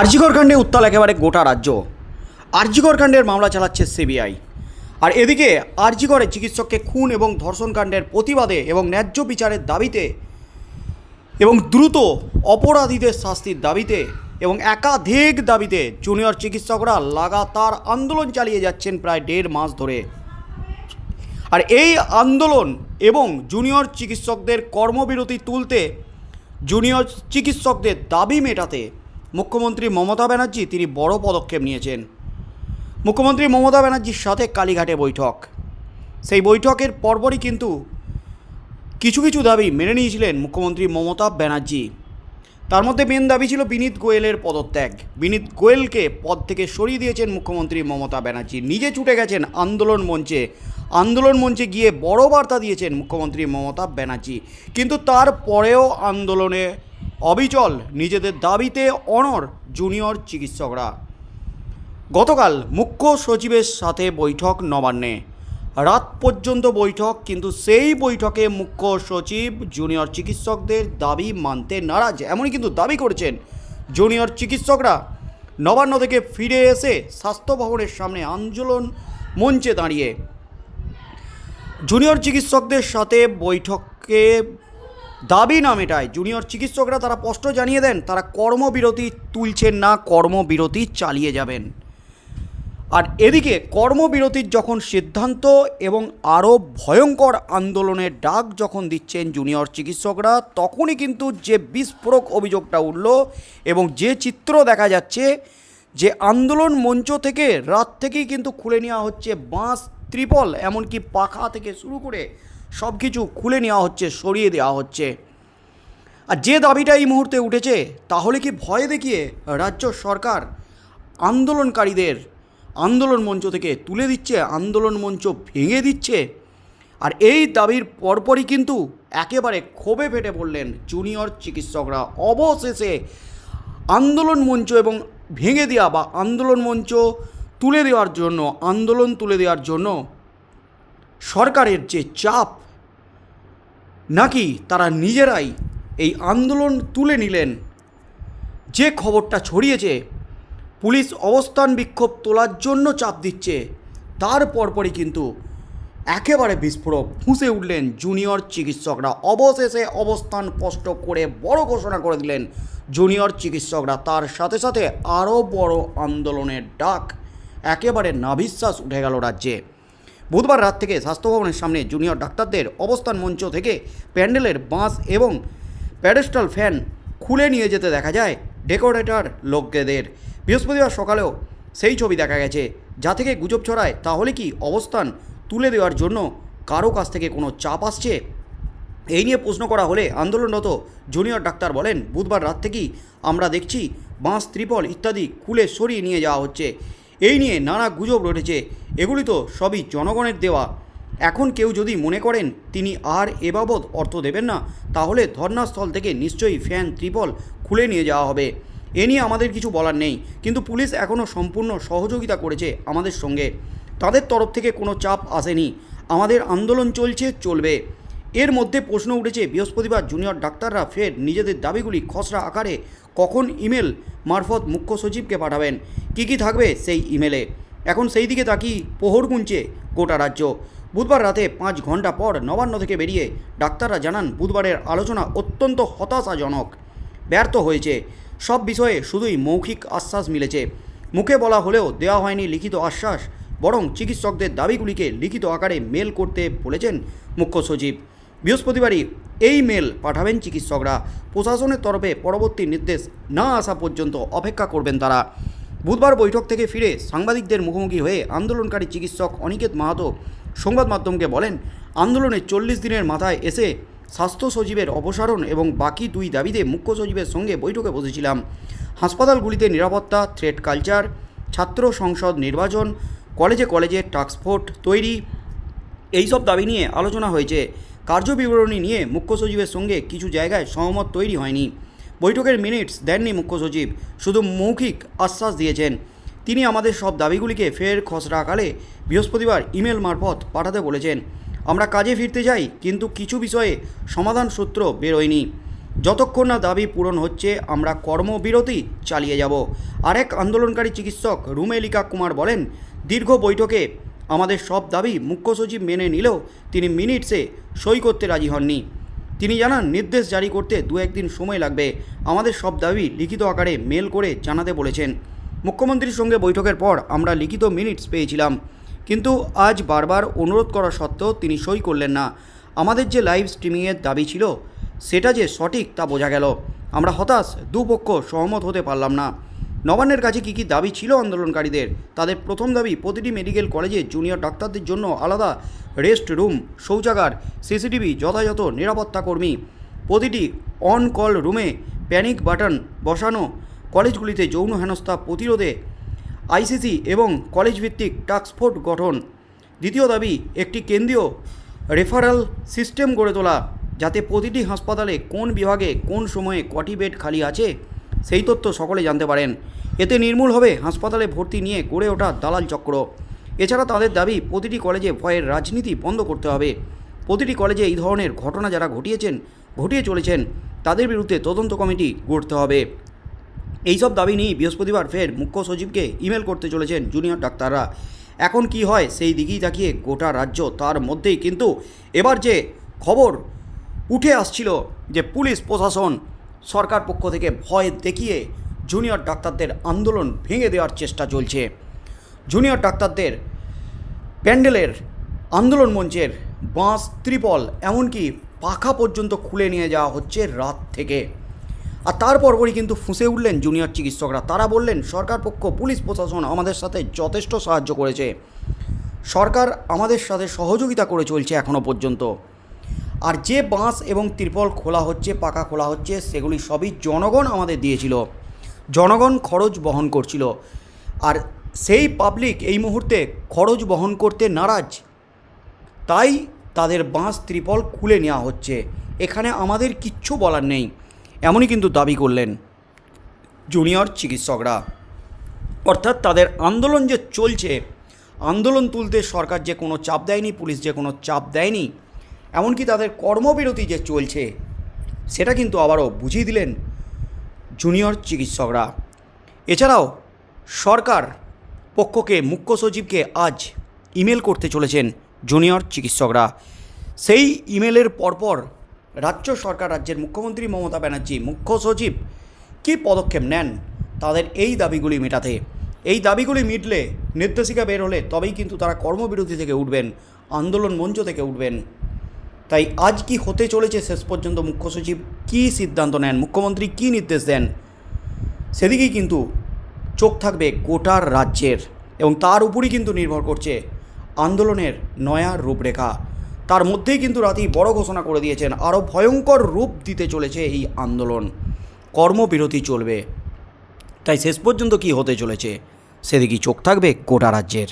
আরজিকর কাণ্ডে উত্তাল একেবারে গোটা রাজ্য। আরজিকর কাণ্ডের মামলা চালাচ্ছে সিবিআই। আর এদিকে আরজিকরে চিকিৎসককে খুন এবং ধর্ষণ কাণ্ডের প্রতিবাদে এবং ন্যায্য বিচারের দাবিতে এবং দ্রুত অপরাধীদের শাস্তির দাবিতে এবং একাধিক দাবিতে জুনিয়র চিকিৎসকরা লাগাতার আন্দোলন চালিয়ে যাচ্ছেন প্রায় দেড় মাস ধরে। আর এই আন্দোলন এবং জুনিয়র চিকিৎসকদের কর্মবিরতি তুলতে জুনিয়র চিকিৎসকদের দাবি মেটাতে মুখ্যমন্ত্রী মমতা ব্যানার্জি তিনি বড় পদক্ষেপ নিয়েছেন। মুখ্যমন্ত্রী মমতা ব্যানার্জির সাথে কালীঘাটে বৈঠক। সেই বৈঠকের পরপরই কিন্তু কিছু কিছু দাবি মেনে নিয়েছিলেন মুখ্যমন্ত্রী মমতা ব্যানার্জি। তার মধ্যে মেন দাবি ছিল বিনীত গোয়েলের পদত্যাগ। বিনীত গোয়েলকে পদ থেকে সরিয়ে দিয়েছেন মুখ্যমন্ত্রী মমতা ব্যানার্জি। নিজে ছুটে গেছেন আন্দোলন মঞ্চে। আন্দোলন মঞ্চে গিয়ে বড় বার্তা দিয়েছেন মুখ্যমন্ত্রী মমতা ব্যানার্জি। কিন্তু তারপরেও আন্দোলনে অবিচল নিজেদের দাবিতে অনর জুনিয়র চিকিৎসকরা। গতকাল মুখ্য সচিবের সাথে বৈঠক নবান্নে। রাত পর্যন্ত বৈঠক, কিন্তু সেই বৈঠকে মুখ্য সচিব জুনিয়র চিকিৎসকদের দাবি মানতে নারাজ। এমনই কিন্তু দাবি করেছেন জুনিয়র চিকিৎসকরা। নবান্ন থেকে ফিরে এসে স্বাস্থ্য ভবনের সামনে আন্দোলন মঞ্চে দাঁড়িয়ে। জুনিয়র চিকিৎসকদের সাথে বৈঠকে দাবি না মেটায়। জুনিয়র চিকিৎসকরা তারা স্পষ্ট জানিয়ে দেন, তারা কর্মবিরতি তুলছেন না, কর্মবিরতি চালিয়ে যাবেন। আর এদিকে কর্মবিরতির যখন সিদ্ধান্ত এবং আরও ভয়ঙ্কর আন্দোলনের ডাক যখন দিচ্ছেন জুনিয়র চিকিৎসকরা, তখনই কিন্তু যে বিস্ফোরক অভিযোগটা উঠল এবং যে চিত্র দেখা যাচ্ছে যে আন্দোলন মঞ্চ থেকে রাত থেকেই কিন্তু খুলে নেওয়া হচ্ছে বাঁশ, ত্রিপল, এমনকি পাখা থেকে শুরু করে সব কিছু খুলে নেওয়া হচ্ছে, সরিয়ে দেওয়া হচ্ছে। আর যে দাবিটা এই মুহূর্তে উঠেছে, তাহলে কি ভয় দেখিয়ে রাজ্য সরকার আন্দোলনকারীদের আন্দোলন মঞ্চ থেকে তুলে দিচ্ছে, আন্দোলন মঞ্চ ভেঙে দিচ্ছে? আর এই দাবির পরপরই কিন্তু একেবারে ক্ষোভে ফেটে পড়লেন জুনিয়র চিকিৎসকরা। অবশেষে আন্দোলন মঞ্চ এবং ভেঙে দেওয়া বা আন্দোলন মঞ্চ তুলে দেওয়ার জন্য, আন্দোলন তুলে দেওয়ার জন্য সরকারের যে চাপ, নাকি তারা নিজেরাই এই আন্দোলন তুলে নিলেন? যে খবরটা ছড়িয়েছে, পুলিশ অবস্থান বিক্ষোভ তোলার জন্য চাপ দিচ্ছে, তার পরপরই কিন্তু একেবারে বিস্ফোরক ফুঁসে উঠলেন জুনিয়র চিকিৎসকরা। অবশেষে অবস্থান স্পষ্ট করে বড় ঘোষণা করে দিলেন জুনিয়র চিকিৎসকরা। তার সাথে সাথে আরও বড় আন্দোলনের ডাক, একেবারে নাভিশ্বাস উঠে গেল রাজ্যে। বুধবার রাত থেকে স্বাস্থ্য ভবনের সামনে জুনিয়র ডাক্তারদের অবস্থান মঞ্চ থেকে প্যান্ডেলের বাঁশ এবং প্যাডেস্টাল ফ্যান খুলে নিয়ে যেতে দেখা যায় ডেকোরেটর লোকদের। বৃহস্পতিবার সকালেও সেই ছবি দেখা গেছে। যা থেকে গুজব ছড়ায়, তাহলে কি অবস্থান তুলে দেওয়ার জন্য কারও কাছ থেকে কোনো চাপ আসছে? এই নিয়ে প্রশ্ন করা হলে আন্দোলনরত জুনিয়র ডাক্তার বলেন, বুধবার রাত থেকেই আমরা দেখছি বাঁশ, ত্রিপল ইত্যাদি খুলে সরিয়ে নিয়ে যাওয়া হচ্ছে। এই নিয়ে নানা গুজব রটেছে। এগুলি তো সবই জনগণের দেওয়া। এখন কেউ যদি মনে করেন তিনি আর এ বাবদ অর্থ দেবেন না, তাহলে ধর্নাস্থল থেকে নিশ্চয়ই ফ্যান ত্রিপল খুলে নিয়ে যাওয়া হবে। এ নিয়ে আমাদের কিছু বলার নেই, কিন্তু পুলিশ এখনও সম্পূর্ণ সহযোগিতা করেছে আমাদের সঙ্গে। তাদের তরফ থেকে কোনো চাপ আসেনি। আমাদের আন্দোলন চলছে, চলবে। এর মধ্যে প্রশ্ন উঠেছে, বৃহস্পতিবার জুনিয়র ডাক্তাররা ফের নিজেদের দাবিগুলি খসড়া আকারে কখন ইমেল মারফত মুখ্য সচিবকে পাঠাবেন? কী কী থাকবে সেই ইমেলে? এখন সেই দিকে তাকিয়ে পোহর গুনছে গোটা রাজ্য। বুধবার রাতে পাঁচ ঘণ্টা পর নবান্ন থেকে বেরিয়ে ডাক্তাররা জানান বুধবারের আলোচনা অত্যন্ত হতাশাজনক। ব্যর্থ হয়েছে। সব বিষয়ে শুধুই মৌখিক আশ্বাস মিলেছে। মুখে বলা হলেও দেওয়া হয়নি লিখিত আশ্বাস, বরং চিকিৎসকদের দাবিগুলিকে লিখিত আকারে মেল করতে বলেছেন মুখ্য সচিব। বৃহস্পতিবারই এই মেল পাঠাবেন চিকিৎসকরা। প্রশাসনের তরফে পরবর্তী নির্দেশ না আসা পর্যন্ত অপেক্ষা করবেন তারা। বুধবার বৈঠক থেকে ফিরে সাংবাদিকদের মুখোমুখি হয়ে আন্দোলনকারী চিকিৎসক অনিকেত মাহাতো সংবাদ মাধ্যমকে বলেন আন্দোলনের চল্লিশ দিনের মাথায় এসে স্বাস্থ্য সচিবের অপসারণ এবং বাকি দুই দাবিতে মুখ্য সচিবের সঙ্গে বৈঠকে বসেছিলাম। হাসপাতালগুলিতে নিরাপত্তা থ্রেড কালচার, ছাত্র সংসদ নির্বাচন, কলেজে কলেজে টাস্কফোর্স তৈরি, এইসব দাবি নিয়ে আলোচনা হয়েছে। কার্যবিবরণী নিয়ে মুখ্য সচিবের সঙ্গে কিছু জায়গায় সহমত তৈরি হয়নি। বৈঠকের মিনিটস দেননি মুখ্য সচিব, শুধু মৌখিক আশ্বাস দিয়েছেন। তিনি আমাদের সব দাবিগুলিকে ফের খসড়া আকারে বৃহস্পতিবার ইমেল মারফত পাঠাতে বলেছেন। আমরা কাজে ফিরতে যাই কিন্তু কিছু বিষয়ে সমাধান সূত্র বেরোয়নি। যতক্ষণ না দাবি পূরণ হচ্ছে, আমরা কর্মবিরতি চালিয়ে যাব। আরেক আন্দোলনকারী চিকিৎসক রুমেলিকা কুমার বলেন, দীর্ঘ বৈঠকে আমাদের সব দাবি মুখ্য সচিব মেনে নিলেও তিনি মিনিটসে সই করতে রাজি হননি। তিনি জানান, নির্দেশ জারি করতে দু একদিন সময় লাগবে। আমাদের সব দাবি লিখিত আকারে মেল করে জানাতে বলেছেন। মুখ্যমন্ত্রীর সঙ্গে বৈঠকের পর আমরা লিখিত মিনিটস পেয়েছিলাম। কিন্তু আজ বারবার অনুরোধ করা সত্ত্বেও তিনি সই করলেন না। আমাদের যে লাইভ স্ট্রিমিংয়ের দাবি ছিল, সেটা যে সঠিক তা বোঝা গেল। আমরা হতাশ, দুপক্ষ সহমত হতে পারলাম না। নবান্নের কাছে কী কী দাবি ছিল আন্দোলনকারীদের? তাদের প্রথম দাবি, প্রতিটি মেডিকেল কলেজে জুনিয়র ডাক্তারদের জন্য আলাদা রেস্ট রুম, শৌচাগার, সিসিটিভি, যথাযথ নিরাপত্তা কর্মী। প্রতিটি অন কল রুমে প্যানিক বাটন বসানো, কলেজগুলিতে যৌন হেনস্থা প্রতিরোধে, আইসিসি এবং কলেজ ভিত্তিক টাস্কফোর্স গঠন। দ্বিতীয় দাবি, একটি কেন্দ্রীয় রেফারাল সিস্টেম গড়ে তোলা, যাতে প্রতিটি হাসপাতালে কোন বিভাগে কোন সময়ে কটি বেড খালি আছে? সেই তথ্য সকলে জানতে পারেন। এতে নির্মূল হবে হাসপাতালে ভর্তি নিয়ে গড়ে ওঠা দালাল চক্র। এছাড়া তাদের দাবি, প্রতিটি কলেজে ভয়ের রাজনীতি বন্ধ করতে হবে। প্রতিটি কলেজে এই ধরনের ঘটনা যারা ঘটিয়েছেন, ঘটিয়ে চলেছেন, তাদের বিরুদ্ধে তদন্ত কমিটি গড়তে হবে। এইসব দাবি নিয়ে বৃহস্পতিবার ফের মুখ্য সচিবকে ইমেল করতে চলেছেন জুনিয়র ডাক্তাররা। এখন কি হয় সেই দিকেই তাকিয়ে গোটা রাজ্য তার মধ্যেই। কিন্তু এবার যে খবর উঠে আসছিল যে পুলিশ প্রশাসন সরকার পক্ষ থেকে ভয় দেখিয়ে জুনিয়র ডাক্তারদের আন্দোলন ভেঙে দেওয়ার চেষ্টা চলছে। জুনিয়র ডাক্তারদের প্যান্ডেলের আন্দোলন মঞ্চের বাঁশ, ত্রিপল, এমনকি পাখা পর্যন্ত খুলে নিয়ে যাওয়া হচ্ছে রাত থেকে। আর তারপরপরই কিন্তু ফুঁসে উঠলেন জুনিয়র চিকিৎসকরা। তারা বললেন, সরকার পক্ষ, পুলিশ প্রশাসন আমাদের সাথে যথেষ্ট সাহায্য করেছে। সরকার আমাদের সাথে সহযোগিতা করে চলছে এখনও পর্যন্ত। আর যে বাঁশ এবং ত্রিপল খোলা হচ্ছে, পাকা খোলা হচ্ছে, সেগুলি সবই জনগণ আমাদের দিয়েছিল। জনগণ খরচ বহন করছিল। আর সেই পাবলিক এই মুহূর্তে খরচ বহন করতে নারাজ। তাই তাদের বাঁশ, ত্রিপল খুলে নেওয়া হচ্ছে। এখানে আমাদের কিচ্ছু বলার নেই। এমনই কিন্তু দাবি করলেন জুনিয়র চিকিৎসকরা। অর্থাৎ তাদের আন্দোলন যে চলছে, আন্দোলন তুলতে সরকার যে কোনো চাপ দেয়নি, পুলিশ যে কোনো চাপ দেয়নি এমনকি তাদের কর্মবিরতি যে চলছে, সেটা কিন্তু আবারও বুঝিয়ে দিলেন জুনিয়র চিকিৎসকরা। এছাড়াও সরকার পক্ষকে মুখ্য সচিবকে আজ ইমেল করতে চলেছেন জুনিয়র চিকিৎসকরা। সেই ইমেলের পরপর রাজ্য সরকার, রাজ্যের মুখ্যমন্ত্রী মমতা ব্যানার্জি, মুখ্য সচিব কী পদক্ষেপ নেন তাদের এই দাবিগুলি মেটাতে। এই দাবিগুলি মিটলে নির্দেশিকা বের হলে তবেই কিন্তু তারা কর্মবিরতি থেকে উঠবেন, আন্দোলন মঞ্চ থেকে উঠবেন। তাই আজ কি হতে চলেছে শেষ পর্যন্ত মুখ্য সচিব? কী সিদ্ধান্ত নেন? মুখ্যমন্ত্রী কী নির্দেশ দেন? সেদিকেই কিন্তু চোখ থাকবে গোটার রাজ্যের এবং তার উপরই কিন্তু নির্ভর করছে আন্দোলনের নয়া রূপরেখা। তার মধ্যেই কিন্তু রাতেই বড় ঘোষণা করে দিয়েছেন, আরও ভয়ঙ্কর রূপ দিতে চলেছে এই আন্দোলন। কর্মবিরতি চলবে। তাই শেষ পর্যন্ত কি হতে চলেছে সেদিকেই চোখ থাকবে গোটা রাজ্যের।